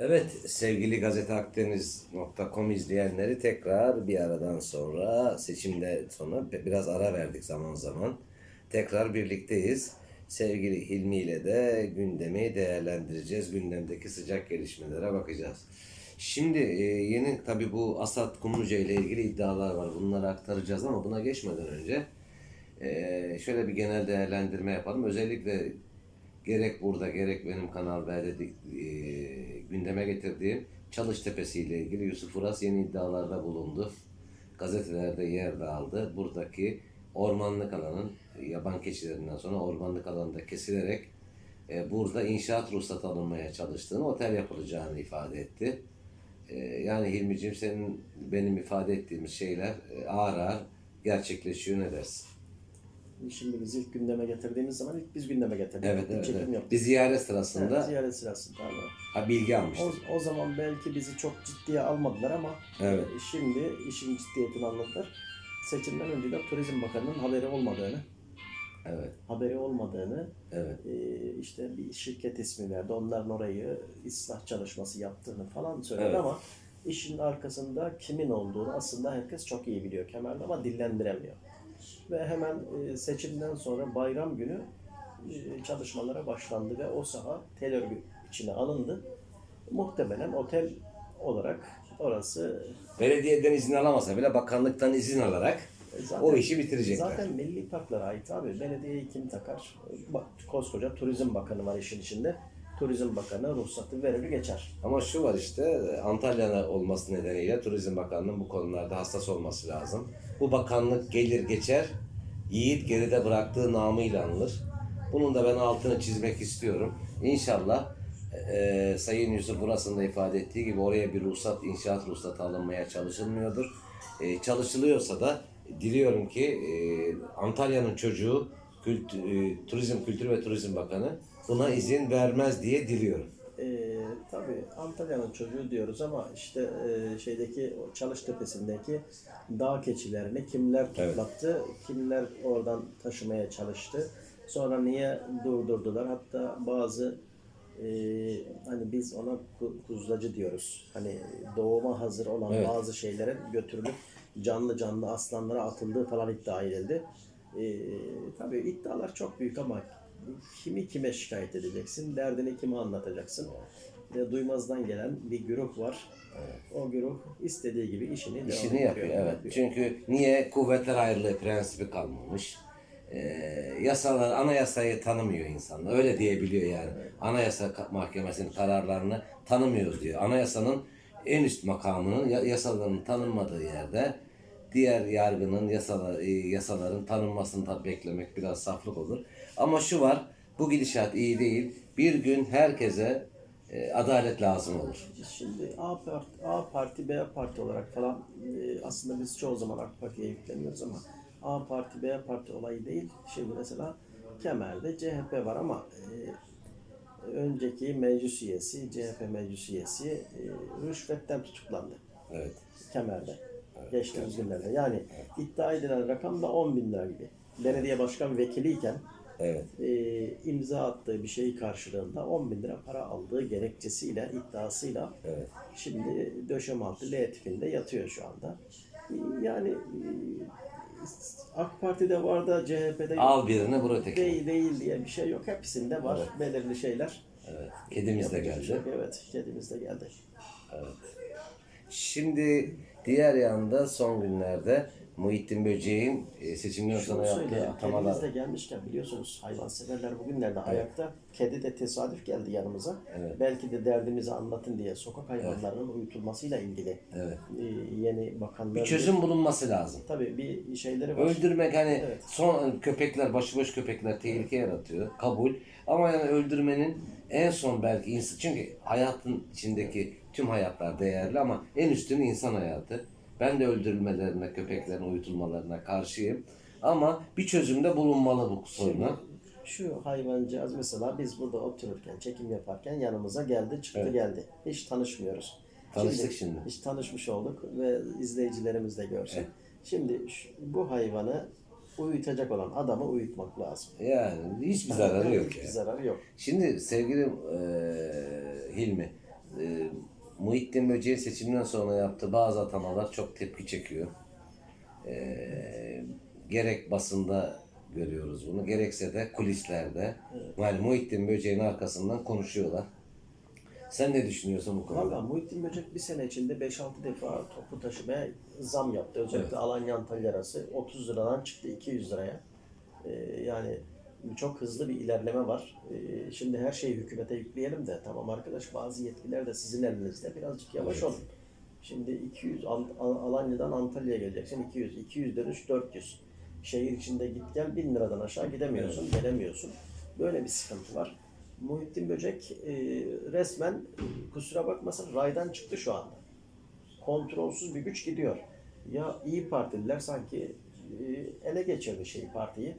Evet sevgili gazeteakdeniz.com izleyenleri tekrar bir aradan sonra seçimde sonra biraz ara verdik zaman zaman. Tekrar birlikteyiz. Sevgili Hilmi ile de gündemi değerlendireceğiz. Gündemdeki sıcak gelişmelere bakacağız. Şimdi e, yeni tabi bu Asat Kumluca ile ilgili iddialar var. Bunları aktaracağız ama buna geçmeden önce e, şöyle bir genel değerlendirme yapalım. Özellikle gerek burada gerek benim Kanal B'de de, e, gündeme getirdiğim Çalıştepe'si ile ilgili Yusuf Uras yeni iddialarda bulundu. Gazetelerde yer de aldı. Buradaki ormanlık alanın yaban keçilerinden sonra ormanlık alanda kesilerek e, burada inşaat ruhsatı alınmaya çalıştığını, otel yapılacağını ifade etti. E, yani Hilmi'ciğim senin benim ifade ettiğimiz şeyler e, ağır ağır gerçekleşiyor ne dersin? Şimdi biz ilk gündeme getirdiğimiz zaman ilk biz gündeme getirdik. Evet, evet, çekim evet. yaptık. Bir ziyaret Evet, sırasında ziyaret sırasında ama ha, bilgi almıştık. o, o zaman belki bizi çok ciddiye almadılar ama Evet. e, şimdi işin ciddiyetini anladılar. Seçimden önce de Turizm Bakanı'nın haberi olmadığını, Evet, haberi olmadığını evet. e, işte bir şirket ismi verdi. Onların orayı ıslah çalışması yaptığını falan söyledi Evet. ama işin arkasında kimin olduğunu aslında herkes çok iyi biliyor Kemal'de ama dillendiremiyor. Ve hemen e, seçimden sonra bayram günü e, çalışmalara başlandı ve o saha tel örgü içine alındı. Muhtemelen otel olarak orası Belediyeden izin alamasa bile bakanlıktan izin alarak e, zaten, o işi bitirecekler. Zaten milli parklara ait abi. Belediyeyi kim takar? Bak koskoca Turizm Bakanı var işin içinde. Turizm Bakanı ruhsatı verir geçer. Ama şu var işte Antalya'da olması nedeniyle Turizm Bakanlığı'nın bu konularda hassas olması lazım. Bu bakanlık gelir geçer, yiğit geride bıraktığı namıyla anılır. Bunun da ben altını çizmek istiyorum. İnşallah e, Sayın Yusuf burasında ifade ettiği gibi oraya bir ruhsat, inşaat ruhsatı alınmaya çalışılmıyordur. E, çalışılıyorsa da diliyorum ki e, Antalya'nın çocuğu Kültü- e, Turizm Kültür ve Turizm Bakanı buna izin vermez diye diliyorum. Ee, tabii Antalya'nın çocuğu diyoruz ama işte e, şeydeki o Çalıştepe'sindeki dağ keçilerini kimler Evet. toplattı, kimler oradan taşımaya çalıştı. Sonra niye durdurdular? Hatta bazı e, hani biz ona ku- kuzlacı diyoruz. Hani doğuma hazır olan Evet. bazı şeylerin götürülüp canlı canlı aslanlara atıldığı falan iddia edildi. E, tabii iddialar çok büyük ama kimi kime şikayet edeceksin, derdini kime anlatacaksın. Ve duymazdan gelen bir güruh var. O güruh istediği gibi işini İşini yapıyor ettiriyor, evet. yapıyor. Çünkü niye kuvvetler ayrılığı prensibi kalmamış? Ee, yasalar anayasayı tanımıyor insanlar. Öyle diyebiliyor yani. Anayasa Ka- Mahkemesi'nin kararlarını tanımıyoruz diyor. Anayasanın en üst makamının ya- yasaların tanınmadığı yerde diğer yargının yasalar, e, yasaların tanınmasını tabii beklemek biraz saflık olur. Ama şu var, bu gidişat iyi değil. Bir gün herkese e, adalet lazım olur. Şimdi A parti, A parti, B parti olarak falan e, aslında biz çoğu zaman AK Parti'ye yükleniyoruz ama A parti, B parti olayı değil. Şimdi mesela Kemer'de CHP var ama e, önceki meclis üyesi, CHP meclis üyesi e, rüşvetten tutuklandı Evet. Kemer'de. Geçtiğimiz günlerde. Yani iddia edilen rakam da 10 bin lira gibi. Belediye başkan vekiliyken Evet. e, imza attığı bir şey karşılığında 10 bin lira para aldığı gerekçesiyle, iddiasıyla Evet. şimdi döşem altı L tipinde yatıyor şu anda. E, Yani e, AK Parti'de var da CHP'de Al birini vur ötekini. değil değil diye bir şey yok. Hepsinde var belirli şeyler. Evet. Kedimiz de Yapacak bir şey geldi. yok. Evet, kedimiz de geldi. Şimdi diğer yanda son günlerde Muhittin Böceğin e, seçimden Şunu sonra söyle yaptığı ya, atamalar. kedimiz de gelmişken biliyorsunuz hayvanseverler bugünlerde ayakta. Kedi de tesadüf geldi yanımıza. Evet. Belki de derdimizi anlatın diye sokak hayvanlarının uyutulmasıyla ilgili Evet. e, yeni bakanlar... Bir çözüm bulunması lazım. Tabii bir şeyleri var. Öldürmek hani Evet. son köpekler, başıboş köpekler tehlike yaratıyor. Kabul. Ama yani öldürmenin en son belki insan çünkü hayatın içindeki tüm hayatlar değerli ama en üstün insan hayatı. Ben de öldürülmelerine, köpeklerin uyutulmalarına karşıyım. Ama bir çözümde bulunmalı bu soruna. Şu hayvancağız mesela biz burada otururken, çekim yaparken yanımıza geldi, çıktı Evet. geldi. Hiç tanışmıyoruz. Tanıştık şimdi. Hiç tanışmış olduk ve izleyicilerimiz de görsün. Evet. Şimdi şu- bu hayvanı uyutacak olan adamı uyutmak lazım. Yani hiçbir zararı yok Hiçbir yani. zararı yok. Şimdi sevgili e, Hilmi, e, Muhittin Böceğin seçimden sonra yaptığı bazı atamalar çok tepki çekiyor. E, gerek basında görüyoruz bunu, gerekse de kulislerde. Yani Muhittin Böceğin arkasından konuşuyorlar. Sen ne düşünüyorsun bu konuda? Valla Muhittin Böcek bir sene içinde 5-6 defa toplu taşımaya zam yaptı. Özellikle Alanya Antalya arası 30 liradan çıktı 200 liraya. Ee, yani çok hızlı bir ilerleme var. Ee, şimdi her şeyi hükümete yükleyelim de tamam arkadaş bazı yetkiler de sizin elinizde birazcık yavaş Evet. olun. Şimdi 200 Al- Al- Alanya'dan Antalya'ya geleceksin 200 200 dönüş 400. Şehir içinde git gel 1000 liradan aşağı gidemiyorsun, gelemiyorsun. Böyle bir sıkıntı var. Muhittin Böcek e, resmen e, kusura bakmasın raydan çıktı şu anda. Kontrolsüz bir güç gidiyor. Ya iyi Partililer sanki e, ele geçirdi şey partiyi.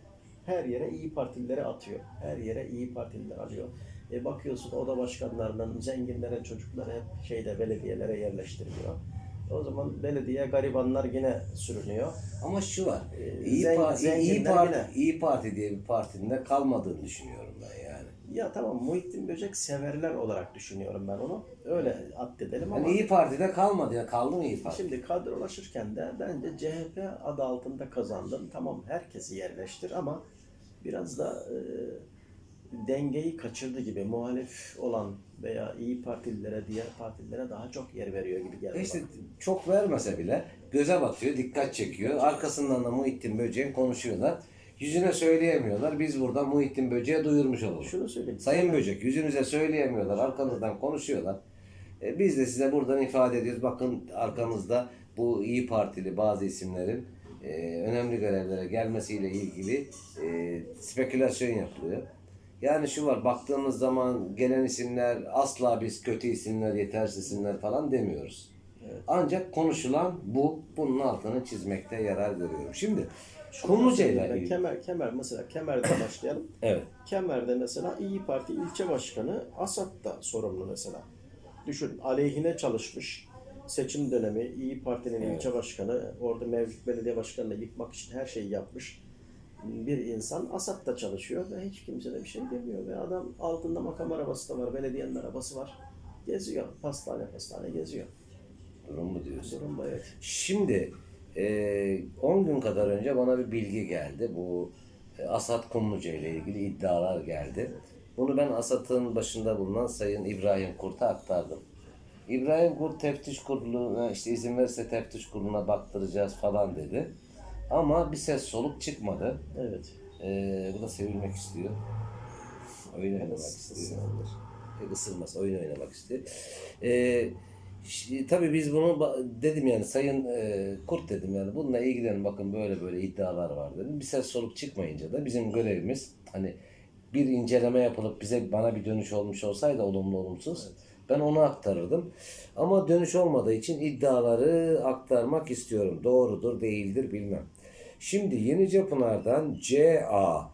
Her yere iyi Partilileri atıyor. Her yere iyi Partililer alıyor. E bakıyorsun oda başkanlarının, zenginlerin çocukları hep şeyde belediyelere yerleştiriliyor. O zaman belediye garibanlar yine sürünüyor. Ama şu var. Ee, İyi, zen- Parti, İyi, Parti, yine. İyi Parti diye bir partinin de kalmadığını düşünüyorum ben yani. Ya tamam Muhittin Böcek severler olarak düşünüyorum ben onu. Öyle addedelim ama Yani İyi Parti'de kalmadı ya. Kaldı mı İyi Parti? şimdi kadrolaşırken de bence CHP adı altında kazandın. Tamam herkesi yerleştir ama biraz da e, dengeyi kaçırdı gibi muhalif olan veya iyi partililere, diğer partililere daha çok yer veriyor gibi geldi İşte bana. çok vermese bile göze batıyor, dikkat çekiyor. Arkasından da Muhittin Böceğin konuşuyorlar. Yüzüne söyleyemiyorlar. Biz burada Muhittin Böceğe duyurmuş olalım. Şunu söyleyeyim. Sayın Böcek yüzünüze söyleyemiyorlar. Arkanızdan konuşuyorlar. E, biz de size buradan ifade ediyoruz. Bakın arkamızda bu iyi Partili bazı isimlerin e, önemli görevlere gelmesiyle ilgili e, spekülasyon yapılıyor. Yani şu var baktığımız zaman gelen isimler asla biz kötü isimler, yetersiz isimler falan demiyoruz. Evet. Ancak konuşulan bu. Bunun altını çizmekte yarar görüyorum. Şimdi Şunu Kumluca söyleyeyim ile ben. ilgili. Kemer, Kemer mesela Kemer'den başlayalım. Evet. Kemer'de mesela İyi Parti ilçe başkanı Asat da sorumlu mesela. Düşün aleyhine çalışmış. Seçim dönemi İyi Parti'nin Evet. ilçe başkanı, orada mevcut belediye başkanını yıkmak için her şeyi yapmış bir insan. Asat da çalışıyor ve hiç kimse de bir şey demiyor. Ve adam altında makam arabası da var, belediyenin arabası var. Geziyor, pastane pastane geziyor. Durum bu diyorsun. Durum bu evet. Şimdi e, 10 gün kadar önce bana bir bilgi geldi. Bu e, Asat Kumluca ile ilgili iddialar geldi. Bunu ben Asat'ın başında bulunan Sayın İbrahim Kurt'a aktardım. İbrahim Kurt teftiş kuruluna işte izin verirse teftiş kuruluna baktıracağız falan dedi. Ama bir ses soluk çıkmadı. Evet. E, bu da sevilmek istiyor. Oyun oynamak istiyor. E, ısırmaz, oyun oynamak istiyor. E, ş- tabii biz bunu dedim yani Sayın e, Kurt dedim yani bununla ilgilenin bakın böyle böyle iddialar var dedim. Bir ses soluk çıkmayınca da bizim görevimiz hani bir inceleme yapılıp bize bana bir dönüş olmuş olsaydı olumlu olumsuz ben onu aktarırdım. Ama dönüş olmadığı için iddiaları aktarmak istiyorum. Doğrudur değildir bilmem. Şimdi Yenicepınar'dan CA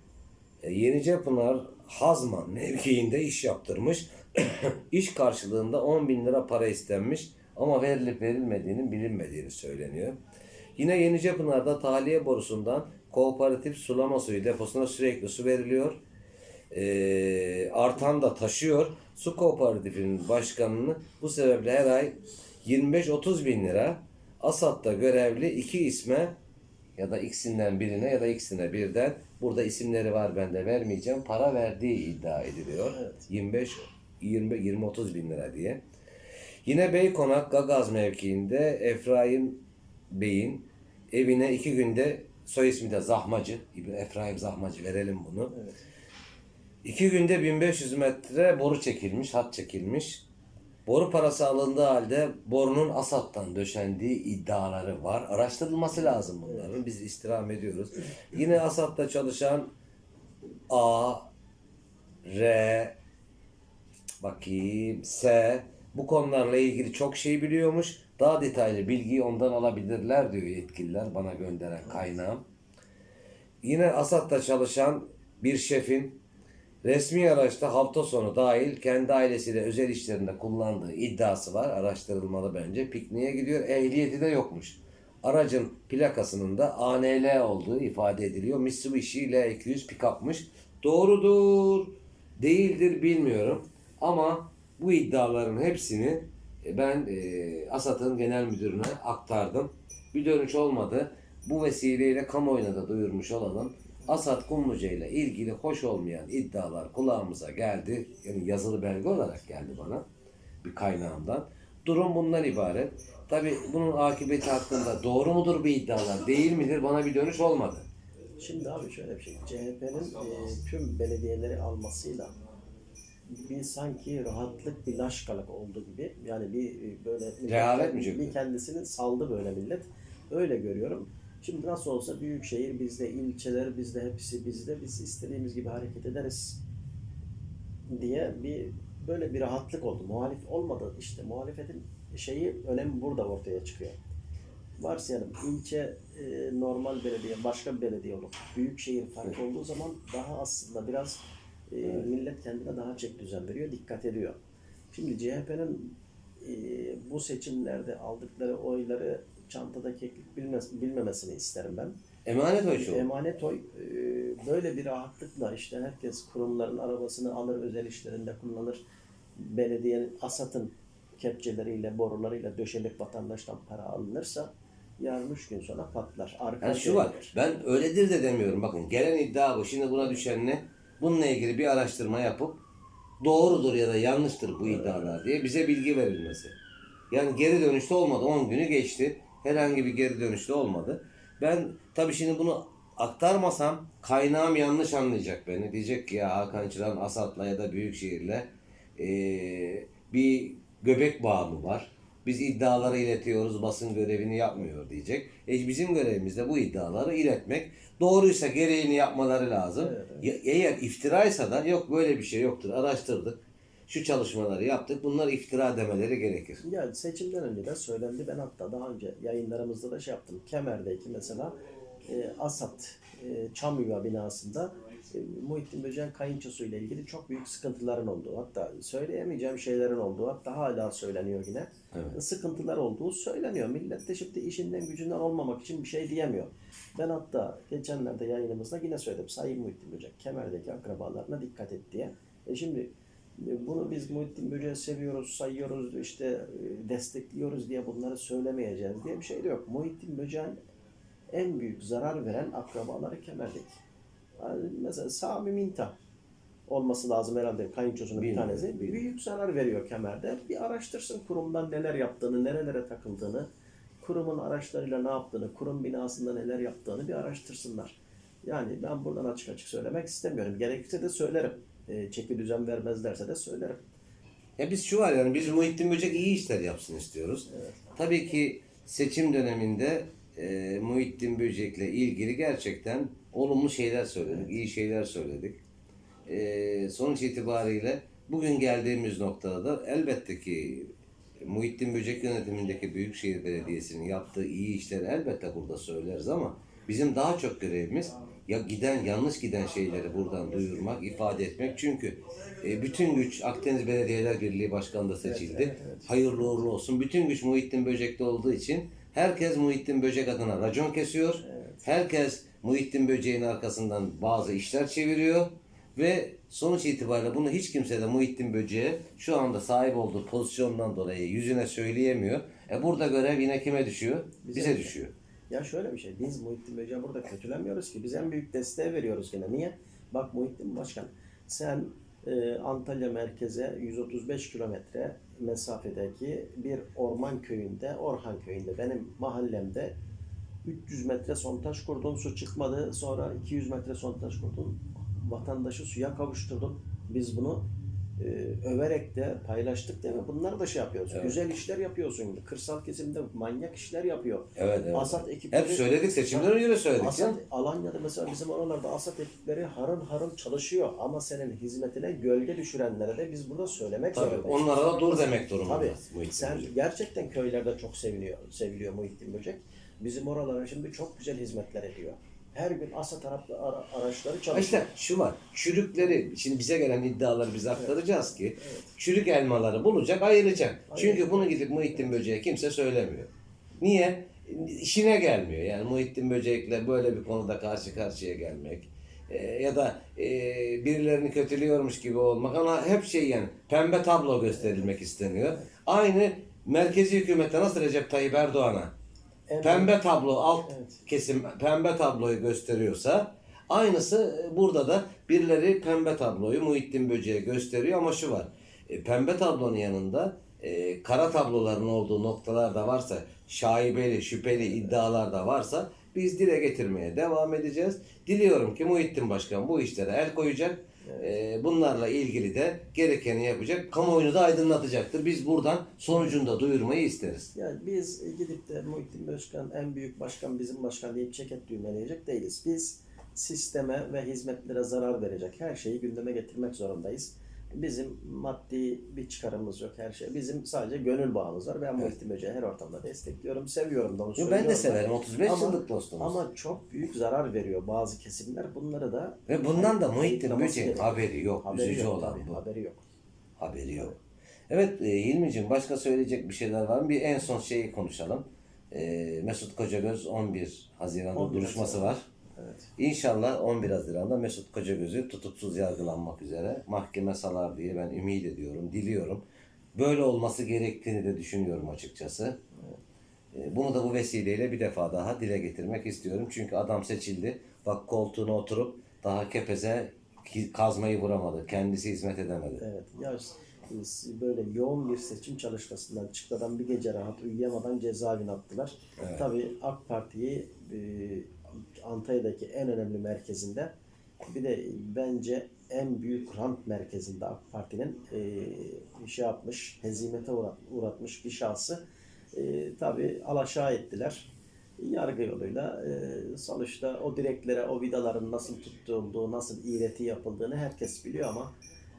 e, Yenicepınar Hazman mevkiinde iş yaptırmış. iş karşılığında 10 bin lira para istenmiş ama verilip verilmediğinin bilinmediğini söyleniyor. Yine Yenicepınar'da tahliye borusundan kooperatif sulama suyu deposuna sürekli su veriliyor. Ee, artan da taşıyor. Su kooperatifinin başkanını bu sebeple her ay 25-30 bin lira Asat'ta görevli iki isme ya da ikisinden birine ya da ikisine birden burada isimleri var ben de vermeyeceğim para verdiği iddia ediliyor. Evet. 25 20 20 30 bin lira diye. Yine Beykonak Gagaz mevkiinde Efraim Bey'in evine iki günde soy ismi de Zahmacı. Efraim Zahmacı verelim bunu. Evet. İki günde 1500 metre boru çekilmiş, hat çekilmiş. Boru parası alındığı halde borunun Asat'tan döşendiği iddiaları var. Araştırılması lazım bunların. Biz istirham ediyoruz. Yine Asat'ta çalışan A, R, bakayım S bu konularla ilgili çok şey biliyormuş. Daha detaylı bilgiyi ondan alabilirler diyor yetkililer bana gönderen kaynağım. Yine Asat'ta çalışan bir şefin resmi araçta hafta sonu dahil kendi ailesiyle özel işlerinde kullandığı iddiası var. Araştırılmalı bence. Pikniğe gidiyor. Ehliyeti de yokmuş. Aracın plakasının da ANL olduğu ifade ediliyor. Mitsubishi L200 pick-up'mış. Doğrudur, değildir bilmiyorum. Ama Bu iddiaların hepsini e, ben e, ASAD'ın genel müdürüne aktardım. Bir dönüş olmadı. Bu vesileyle kamuoyuna da duyurmuş olalım. Asad Kumluca ile ilgili hoş olmayan iddialar kulağımıza geldi. Yani yazılı belge olarak geldi bana bir kaynağımdan. Durum bundan ibaret. Tabi bunun akıbeti hakkında doğru mudur bu iddialar, değil midir bana bir dönüş olmadı. Şimdi abi şöyle bir şey. CHP'nin e, tüm belediyeleri almasıyla bir sanki rahatlık bir laşkalık oldu gibi. Yani bir e, böyle Rehavet mi çöktü? bir kendisini saldı böyle millet. Öyle görüyorum. Şimdi nasıl olsa büyük şehir bizde, ilçeler bizde, hepsi bizde. Biz istediğimiz gibi hareket ederiz diye bir böyle bir rahatlık oldu. Muhalif olmadı. İşte muhalefetin şeyi önemi burada ortaya çıkıyor. Varsayalım ilçe e, normal belediye, başka bir belediye olup büyük şehir farkı olduğu zaman daha aslında biraz e, millet kendine daha çek düzen veriyor, dikkat ediyor. Şimdi CHP'nin e, bu seçimlerde aldıkları oyları çantada keklik bilmez, bilmemesini isterim ben. Emanet o şu. Emanet oy e, böyle bir rahatlıkla işte herkes kurumların arabasını alır, özel işlerinde kullanır. Belediyenin, ASAT'ın kepçeleriyle, borularıyla döşelip vatandaştan para alınırsa yarın üç gün sonra patlar. Arka Yani şu var, ben öyledir de demiyorum. Bakın gelen iddia bu. Şimdi buna düşen ne? Bununla ilgili bir araştırma yapıp doğrudur ya da yanlıştır bu iddialar diye bize bilgi verilmesi. Yani geri dönüşte olmadı. 10 günü geçti. Herhangi bir geri dönüşte olmadı. Ben tabii şimdi bunu aktarmasam kaynağım yanlış anlayacak beni. Diyecek ki ya Hakan Çıran Asat'la ya da Büyükşehir'le eee, bir göbek bağı mı var? Biz iddiaları iletiyoruz, basın görevini yapmıyor diyecek. E bizim görevimiz de bu iddiaları iletmek. Doğruysa gereğini yapmaları lazım. Evet, evet. Eğer iftiraysa da yok böyle bir şey yoktur. Araştırdık. Şu çalışmaları yaptık. Bunlar iftira demeleri gerekir. Ya seçimden önce de söylendi. Ben hatta daha önce yayınlarımızda da şey yaptım. Kemer'deki mesela e, Asat e, Çamyuva binasında e, Muhittin Böceğin kayınçosu ile ilgili çok büyük sıkıntıların olduğu, hatta söyleyemeyeceğim şeylerin olduğu, hatta hala söyleniyor yine. Evet. Sıkıntılar olduğu söyleniyor. Millet de şimdi işinden gücünden olmamak için bir şey diyemiyor. Ben hatta geçenlerde yayınımızda yine söyledim. Sayın Muhittin Böcek Kemer'deki akrabalarına dikkat et diye. E şimdi bunu biz Muhittin Böcek'i seviyoruz, sayıyoruz, işte e, destekliyoruz diye bunları söylemeyeceğiz diye bir şey de yok. Muhittin Böcek'in en büyük zarar veren akrabaları Kemer'deki. Yani mesela Sami Minta olması lazım herhalde kayınçosunun bir tanesi. Büyük zarar veriyor Kemer'de. Bir araştırsın kurumdan neler yaptığını, nerelere takıldığını, kurumun araçlarıyla ne yaptığını, kurum binasında neler yaptığını bir araştırsınlar. Yani ben buradan açık açık söylemek istemiyorum. Gerekirse de söylerim. E, çeki düzen vermezlerse de söylerim. Ya biz şu var yani biz Muhittin Böcek iyi işler yapsın istiyoruz. Tabii ki seçim döneminde e, Muhittin Böcek'le ilgili gerçekten olumlu şeyler söyledik, iyi şeyler söyledik. E, sonuç itibariyle bugün geldiğimiz noktada da elbette ki Muhittin Böcek yönetimindeki Büyükşehir Belediyesi'nin yaptığı iyi işleri elbette burada söyleriz ama bizim daha çok görevimiz ya giden yanlış giden şeyleri buradan duyurmak, ifade etmek. Çünkü e, bütün güç Akdeniz Belediyeler Birliği Başkanı da seçildi. evet, evet. Hayırlı uğurlu olsun. Bütün güç Muhittin Böcek'te olduğu için herkes Muhittin Böcek adına racon kesiyor. Herkes Muhittin Böcek'in arkasından bazı işler çeviriyor. Ve sonuç itibariyle bunu hiç kimse de Muhittin Böcek'e şu anda sahip olduğu pozisyondan dolayı yüzüne söyleyemiyor. E burada görev yine kime düşüyor? Bize Bize düşüyor. Ya şöyle bir şey, biz Muhittin Böcek'i burada kötülemiyoruz ki. Biz en büyük desteği veriyoruz gene. Niye? Bak Muhittin Başkan, sen e, Antalya merkeze 135 kilometre mesafedeki bir orman köyünde, Orhan köyünde, benim mahallemde 300 metre sondaj kurdun, su çıkmadı. Sonra 200 metre sondaj kurdun. Vatandaşı suya kavuşturdun. Biz bunu e, överek de paylaştık değil mi? Bunları da şey yapıyoruz. Evet. Güzel işler yapıyorsun. Kırsal kesimde manyak işler yapıyor. Evet evet. Asat ekipleri... Hep söyledik seçimden önce de söyledik. Asat, ya. Alanya'da mesela bizim oralarda Asat ekipleri harıl harıl çalışıyor ama senin hizmetine gölge düşürenlere de biz burada söylemek Tabii, zorundayız. onlara da dur demek Tabii. durumundayız. Muhittin Sen Böcek. gerçekten köylerde çok seviliyor, seviliyor Muhittin Böcek. Bizim oralara şimdi çok güzel hizmetler ediyor. Her gün Asat Arap ara- araçları çalışıyor. İşte şu var. Çürükleri, şimdi bize gelen iddiaları biz aktaracağız ki çürük elmaları bulacak, ayıracak. Çünkü bunu gidip Muhittin Böcek'e kimse söylemiyor. Niye? İşine gelmiyor. Yani Muhittin Böcek'le böyle bir konuda karşı karşıya gelmek. e, ya da e, birilerini kötülüyormuş gibi olmak ama hep şey yani pembe tablo gösterilmek isteniyor. Aynı merkezi hükümette nasıl Recep Tayyip Erdoğan'a Pembe tablo alt Evet. kesim pembe tabloyu gösteriyorsa aynısı burada da birileri pembe tabloyu Muhittin Böce'ye gösteriyor ama şu var. e, pembe tablonun yanında e, kara tabloların olduğu noktalar da varsa şaibeli, şüpheli iddialar da varsa biz dile getirmeye devam edeceğiz. Diliyorum ki Muhittin Başkan bu işlere el koyacak. E, bunlarla ilgili de gerekeni yapacak. Kamuoyunu da aydınlatacaktır. Biz buradan sonucunda duyurmayı isteriz. Yani biz gidip de Muhittin Başkan en büyük başkan bizim başkan deyip ceket düğmeleyecek değiliz. Biz sisteme ve hizmetlere zarar verecek her şeyi gündeme getirmek zorundayız. Bizim maddi bir çıkarımız yok her şey. Bizim sadece gönül bağımız var. Ben Muhittin Böceği her ortamda destekliyorum. Seviyorum da onu Yo, ben de severim. 35 Ama- yıllık dostumuz. Ama çok büyük zarar veriyor bazı kesimler. Bunları da Ve bundan da Muhittin ayıklaması Böceğin gerekiyor. haberi yok. Haberi Üzücü yok olan tabii, bu. Haberi yok. Haberi yok. Evet e, Hilmi'cim başka söyleyecek bir şeyler var mı? Bir en son şeyi konuşalım. E, Mesut Kocagöz 11 Haziran'da 11 duruşması Haziran. var. Evet. İnşallah 11 Haziran'da Mesut Kocagöz'ü tutuksuz yargılanmak üzere mahkeme salar diye ben ümit ediyorum, diliyorum. Böyle olması gerektiğini de düşünüyorum açıkçası. E, Bunu da bu vesileyle bir defa daha dile getirmek istiyorum. Çünkü adam seçildi. Bak koltuğuna oturup daha kepeze kazmayı vuramadı. Kendisi hizmet edemedi. Evet. Ya böyle yoğun bir seçim çalışmasından çıktı adam bir gece rahat uyuyamadan cezaevine attılar. Evet. Tabii AK Parti'yi e, Antalya'daki en önemli merkezinde bir de bence en büyük rant merkezinde AK Parti'nin e, şey yapmış, hezimete uğrat, uğratmış bir şahsı e, tabii alaşağı ettiler. Yargı yoluyla e, sonuçta o direklere, o vidaların nasıl tutulduğu, nasıl iğreti yapıldığını herkes biliyor ama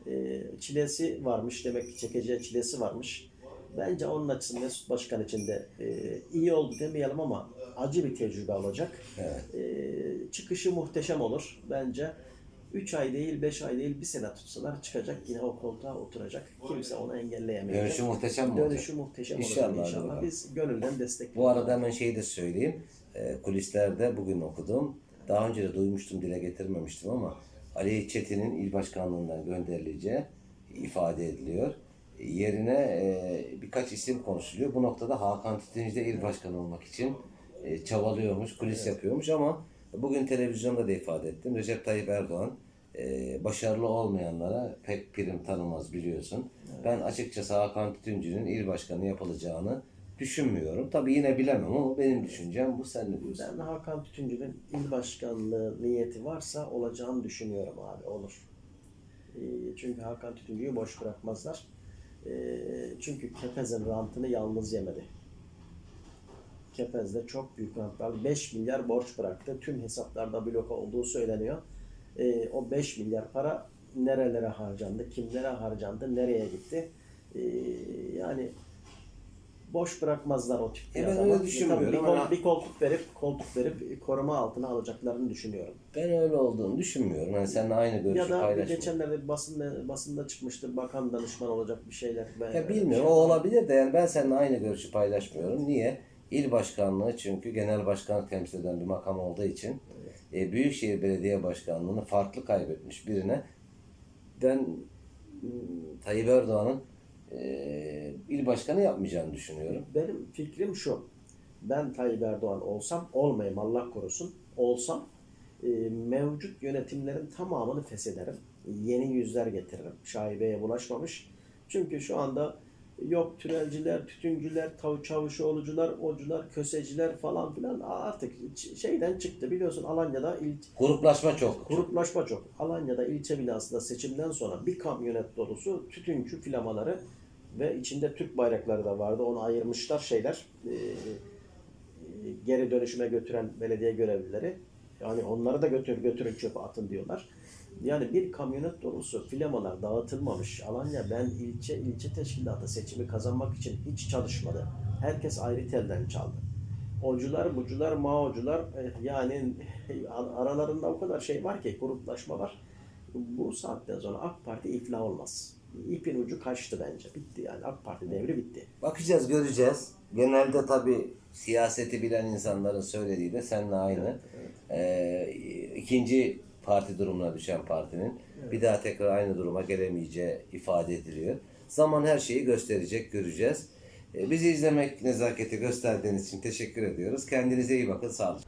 e, çilesi varmış. Demek ki çekeceği çilesi varmış. Bence onun açısından Mesut Başkan için de e, iyi oldu demeyelim ama acı bir tecrübe olacak. Evet. E, çıkışı muhteşem olur bence. 3 ay değil, 5 ay değil, bir sene tutsalar çıkacak yine o koltuğa oturacak. Kimse onu engelleyemeyecek. Dönüşü muhteşem mi olacak? Dönüşü muhteşem İnşallah, olacak inşallah. bakalım. Biz gönülden destekliyoruz. Bu arada hemen şeyi de söyleyeyim. E, kulislerde bugün okudum. Daha önce de duymuştum, dile getirmemiştim ama Ali Çetin'in il başkanlığından gönderileceği ifade ediliyor. Yerine e, birkaç isim konuşuluyor. Bu noktada Hakan Tütüncü de il başkanı olmak için e, çabalıyormuş, kulis yapıyormuş ama bugün televizyonda da ifade ettim. Recep Tayyip Erdoğan e, başarılı olmayanlara pek prim tanımaz biliyorsun. Ben açıkçası Hakan Tütüncü'nün il başkanı yapılacağını düşünmüyorum. Tabii yine bilemem ama benim düşüncem bu. Sen ne diyorsun? Ben Hakan Tütüncü'nün il başkanlığı niyeti varsa olacağını düşünüyorum abi. Olur. Ee, Çünkü Hakan Tütüncü'yü boş bırakmazlar. Çünkü Kepez'in rantını yalnız yemedi. Kepez'de çok büyük rantlar. 5 milyar borç bıraktı. Tüm hesaplarda bloka olduğu söyleniyor. Ee, O 5 milyar para nerelere harcandı, kimlere harcandı, nereye gitti? Ee, Yani boş bırakmazlar o tip E ben öyle düşünmüyorum Tabii bir, kol- bir koltuk verip koltuk verip koruma altına alacaklarını düşünüyorum. Ben öyle olduğunu düşünmüyorum. Yani seninle aynı görüşü ya da paylaşmıyorum. geçenlerde basında basında çıkmıştı bakan danışman olacak bir şeyler. Ben Ya bilmiyorum o olabilir de yani ben seninle aynı görüşü paylaşmıyorum. Niye? İl başkanlığı çünkü genel başkan temsil eden bir makam olduğu için e, Büyükşehir Belediye Başkanlığı'nı farklı kaybetmiş birine ben hmm, Tayyip Erdoğan'ın e, il başkanı yapmayacağını düşünüyorum. Benim fikrim şu. Ben Tayyip Erdoğan olsam, olmayayım Allah korusun, olsam e, mevcut yönetimlerin tamamını feshederim. Yeni yüzler getiririm. Şaibeye bulaşmamış. Çünkü şu anda yok türelciler, tütüncüler, tav çavuşoğlucular, ocular, köseciler falan filan artık şeyden çıktı. Biliyorsun Alanya'da il, Gruplaşma çok. Gruplaşma çok. Alanya'da ilçe binasında seçimden sonra bir kamyonet dolusu tütüncü filamaları ve içinde Türk bayrakları da vardı. Onu ayırmışlar şeyler. e, e, geri dönüşüme götüren belediye görevlileri. Yani onları da götür götürün çöpe atın diyorlar. Yani bir kamyonet dolusu filamalar dağıtılmamış. Alanya ben ilçe ilçe teşkilatı seçimi kazanmak için hiç çalışmadı. Herkes ayrı telden çaldı. Ocular, bucular, maocular eh, yani aralarında o kadar şey var ki gruplaşma var. Bu saatten sonra AK Parti iflah olmaz. İpin ucu kaçtı bence. Bitti yani AK Parti devri bitti. Bakacağız, göreceğiz. Genelde tabii siyaseti bilen insanların söylediği de seninle aynı. Ee, ikinci parti durumuna düşen partinin bir daha tekrar aynı duruma gelemeyeceği ifade ediliyor. Zaman her şeyi gösterecek, göreceğiz. E, Bizi izlemek nezaketi gösterdiğiniz için teşekkür ediyoruz. Kendinize iyi bakın, sağ olun.